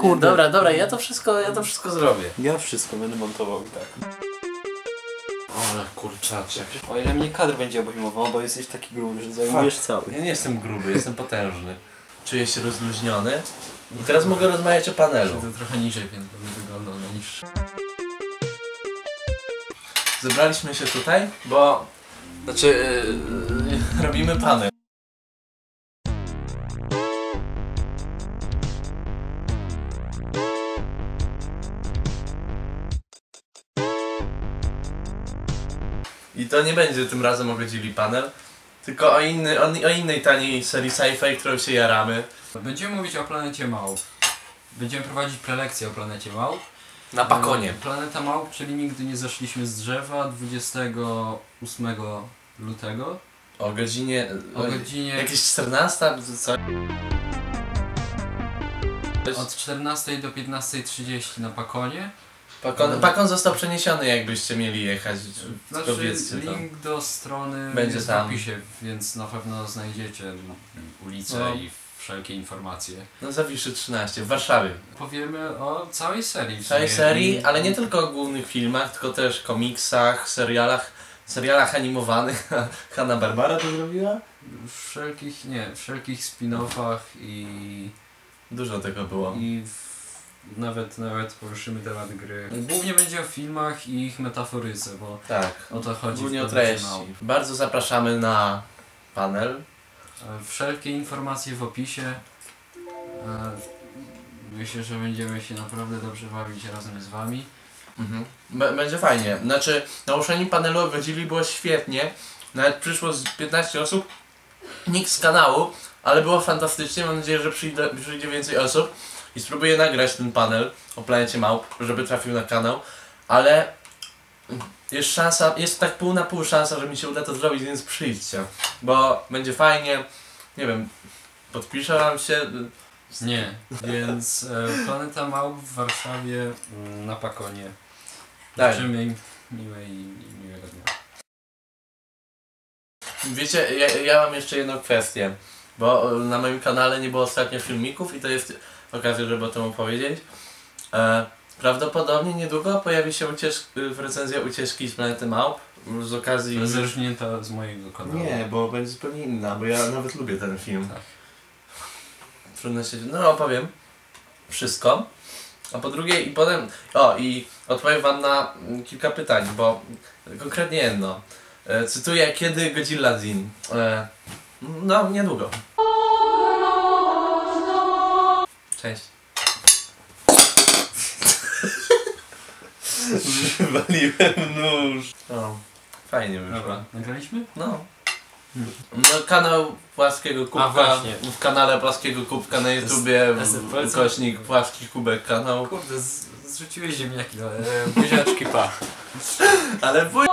Kurde. Dobra, dobra, ja to wszystko, ja to wszystko zrobię. Ja wszystko będę montował i tak. Ale kurczacie. O ile mnie kadr będzie obejmował, bo jesteś taki gruby, że zajmujesz cały. Ja nie jestem gruby, jestem potężny. Czuję się rozluźniony. I teraz mogę rozmawiać o panelu. To trochę niżej, więc to wygląda na niższy. Zebraliśmy się tutaj, bo... Znaczy, yy, robimy panel. I to nie będzie tym razem o Godzilli panel, tylko o, inny, o, o innej taniej serii sci-fi, którą się jaramy. Będziemy mówić o planecie małp. Będziemy prowadzić prelekcję o planecie małp. Na pakonie. Planeta małp, czyli nigdy nie zeszliśmy z drzewa 28 lutego O godzinie... o godzinie Jakieś 14? Co? od 14 do 15.30 na Pakonie. Pakon, pakon został przeniesiony, jakbyście mieli jechać. Znaczy Powiedzcie to. link do strony Będzie jest tam. w opisie, więc na pewno znajdziecie ulicę No. i wszelkie informacje. No Zawiszy 13 w Warszawie. Powiemy o całej serii. Całej serii, ale nie tylko o głównych filmach, tylko też komiksach, serialach, serialach animowanych. Hanna Barbara to zrobiła? Wszelkich, nie, wszelkich spin-offach i, Dużo tego było. i w, nawet, nawet poruszymy temat gry. Głównie będzie o filmach i ich metaforyce, bo Tak. o to chodzi. Głównie w o treści. Bardzo zapraszamy na panel. E, Wszelkie informacje w opisie. E, Myślę, że będziemy się naprawdę dobrze bawić razem z wami. Mhm. Będzie fajnie. Znaczy, na uszczeniu panelu było świetnie. Nawet przyszło z 15 osób. Nikt z kanału, ale było fantastycznie. Mam nadzieję, że przyjdzie, przyjdzie więcej osób. I spróbuję nagrać ten panel o planecie małp, żeby trafił na kanał. Ale jest szansa, jest tak pół na pół szansa, że mi się uda to zrobić, więc przyjdźcie. Bo będzie fajnie. Nie wiem, podpiszę wam się. Nie, więc e, Planeta Małp w Warszawie mm, na Pakonie. Życzymy im miłej, miłego dnia. Wiecie, ja, ja mam jeszcze jedną kwestię, bo e, na moim kanale nie było ostatnio filmików i to jest okazja, żeby o tym opowiedzieć. E, prawdopodobnie niedługo pojawi się uciecz, w recenzja ucieczki z planety Małp z okazji... Z mojego kanału. Nie, bo będzie zupełnie inna, bo ja nawet lubię ten film. Tak. Trudno się... No opowiem wszystko. A po drugie i potem... O i odpowiem wam na mm, kilka pytań, bo konkretnie jedno. E, cytuję, kiedy Godzilla Zin? E, no, niedługo. Cześć. Wywaliłem nóż. O, fajnie wyszło. Dobra, nagraliśmy? No. No kanał Płaskiego Kubka, A, właśnie. w kanale Płaskiego Kubka na YouTubie, w- ukośnik Płaski Kubek kanał. Kurde, z, zrzuciłeś ziemniaki, ale buziaczki pa. Ale wuj...